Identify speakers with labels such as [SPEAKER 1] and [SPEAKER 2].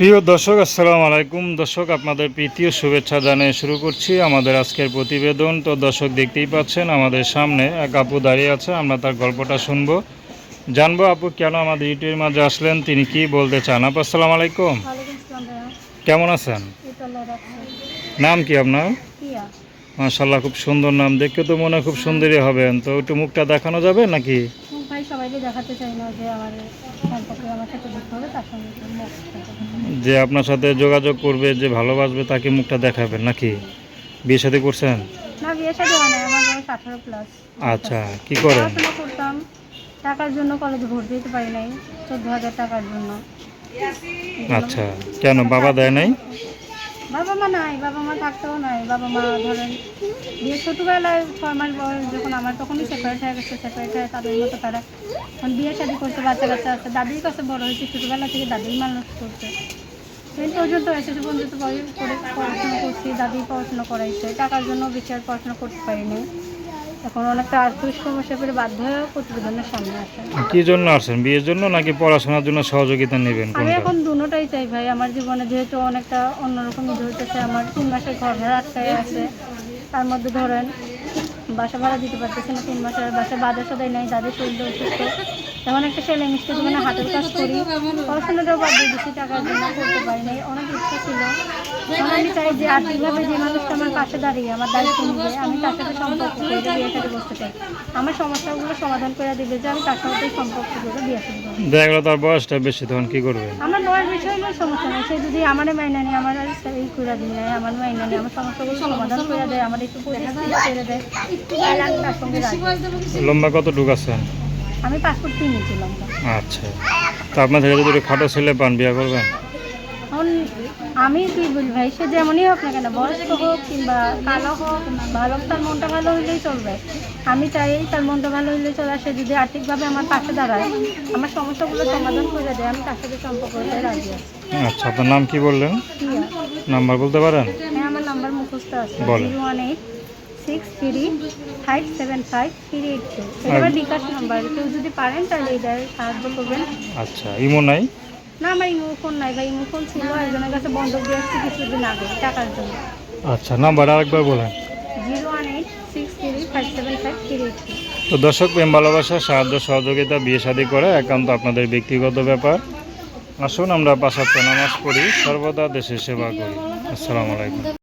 [SPEAKER 1] প্রিয় দর্শক আসসালামু আলাইকুম। দর্শক আপনাদের প্রীতীয় শুভেচ্ছা জানিয়ে শুরু করছি আমাদের আজকের প্রতিবেদন। তো দর্শক দেখতেই পাচ্ছেন আমাদের সামনে এক আপু দাঁড়িয়ে আছে আমরা তার গল্পটা শুনব। জানব আপু কেন আমাদের ইউটিউবের মাঝে আসলেন তিনি কি বলতে চান? আপু আসসালামু আলাইকুম। কেমন আছেন? নাম কি আপনার?
[SPEAKER 2] পিয়া
[SPEAKER 1] মাশাল্লাহ খুব সুন্দর নাম। দেখতে তো মনে খুব সুন্দরী হবেন। তো একটু মুখটা দেখানো যাবে নাকি?
[SPEAKER 2] ভাই সবাইকে দেখাতে চাই না যে আমার সম্পর্কে আমার সাথে যুক্ত হবে তার সঙ্গে মুখ
[SPEAKER 1] যে আপনার সাথে যোগাযোগ করবে যে ভালোবাসবে তাকে মুখটা দেখাবেন নাকি? বিয়ে সাথে করছেন?
[SPEAKER 2] না বিয়ে সাথে হয় না আমার বয়স আঠারো প্লাস
[SPEAKER 1] আচ্ছা কি করেন?
[SPEAKER 2] পড়াশোনা করতাম টাকার জন্য কলেজে ভর্তি দিতে পারি নাই চোদ্দ হাজার টাকার জন্য।
[SPEAKER 1] আচ্ছা কেন বাবা দেয় নাই?
[SPEAKER 2] বাবা মা নাই বাবা মা থাকতেও নাই। বাবা মা ধরেন বিয়ে ছোটোবেলায় ছয় মাস বয়স যখন আমার, তখনই সেপারেট হয়ে গেছে সেপারেট হয়ে তাদের মতো তারা এখন বিয়ে শাদি করতে বাচ্চা কাচ্চা আছে। দাদির কাছে বড় হয়েছে, ছোটোবেলা থেকে দাদির মানুষ করছে। এই পর্যন্ত এসেছে পর্যন্ত পড়াশোনা করছি, দাদি পড়াশোনা করাইছে, টাকার জন্য বিচার পড়াশোনা করতে পারিনি এখন অনেকটা আর্থিক সমস্যা করে বাধ্য হয়ে প্রতিবেদনের সামনে আসেন
[SPEAKER 1] কি জন্য আসেন? বিয়ের জন্য নাকি পড়াশোনার জন্য সহযোগিতা নেবেন?
[SPEAKER 2] আমি এখন দুটোটাই চাই ভাই। আমার জীবনে যেহেতু অনেকটা অন্যরকম ঈদ হইতেছে আমার তিন মাসের ঘর ভাড়া আটকায় আছে। তার মধ্যে ধরেন বাসা ভাড়া দিতে পারতেছে না তিন মাসের বাসা বাজার সদাই নাই দাদের শরীর অসুস্থ। তেমন একটা ছেলে মিষ্টি জীবনে হাতের কাজ করি। পড়াশোনাটাও বাদ দিয়ে দিচ্ছি টাকার জন্য করতে পারি নাই অনেক ইচ্ছা ছিল। এখন আমি চাই যে আর্থিকভাবে যে মানুষটা আমার পাশে দাঁড়িয়ে আমার দায়িত্ব নিবে আমি তার সাথে সম্পর্ক করে বিয়ে সাথে বসতে চাই। আমার সমস্যাগুলো সমাধান করে দিবে যে আমি তার সাথে সম্পর্ক করে বিয়ে শুরু করব।
[SPEAKER 1] দেখা গেলো তার বয়সটা বেশি তখন কি করবেন
[SPEAKER 2] আমার বয়স বিষয় হলে সমস্যা নেই সে যদি আমার মাইনা নিয়ে আমার আর এই করে দিন নেয় আমার মাইনা নিয়ে আমার সমস্যাগুলো সমাধান করে দেয় আমার একটু পরিস্থিতি করে দেয় তাহলে আমি তার সঙ্গে
[SPEAKER 1] লম্বা কত ঢুক আছেন
[SPEAKER 2] আমি পাসপোর্ট কিনেছিলাম
[SPEAKER 1] আচ্ছা। তো আপনার থেকে যদি খাটো ছেলে পান বিয়ে করবেন?
[SPEAKER 2] এখন আমি কি বলি ভাই সে যেমনই হোক না কেন বয়স্ক হোক কিংবা কালো হোক ভালো হোক, তার মনটা ভালো হইলেই চলবে। আমি চাই তার মনটা ভালো হইলেই চলে সে যদি আর্থিকভাবে আমার পাশে দাঁড়ায় আমার সমস্যাগুলো সমাধান করে দেয় আমি তার সাথে সম্পর্ক করতে রাজি আছি।
[SPEAKER 1] আচ্ছা আপনার নাম কি বললেন? নাম্বার বলতে পারেন?
[SPEAKER 2] হ্যাঁ আমার নাম্বার মুখস্থ আছে
[SPEAKER 1] বলেন।
[SPEAKER 2] Zero one eight six three five seven five three eight two এটা আমার বিকাশ নাম্বার কেউ যদি পারেন তাহলে এটার সাহায্য করবেন।
[SPEAKER 1] আচ্ছা ইমো নাই?
[SPEAKER 2] না আমার ইমো ফোন নাই ইমো ফোন ছিল একজনের কাছে বন্ধক দিয়ে আসছি কিছুদিন আগে টাকার জন্য।
[SPEAKER 1] আচ্ছা নাম্বার আরেকবার বলেন।
[SPEAKER 2] Zero one eight six three five seven five three eight two
[SPEAKER 1] তো দর্শক প্রেম ভালোবাসা সাহায্য সহযোগিতা বিয়ে শাদী করে একান্ত আপনাদের ব্যক্তিগত ব্যাপার। আসুন আমরা পাশাপাশি নামাজ পড়ি। সর্বদা দেশের সেবা করি। আসসালামু আলাইকুম।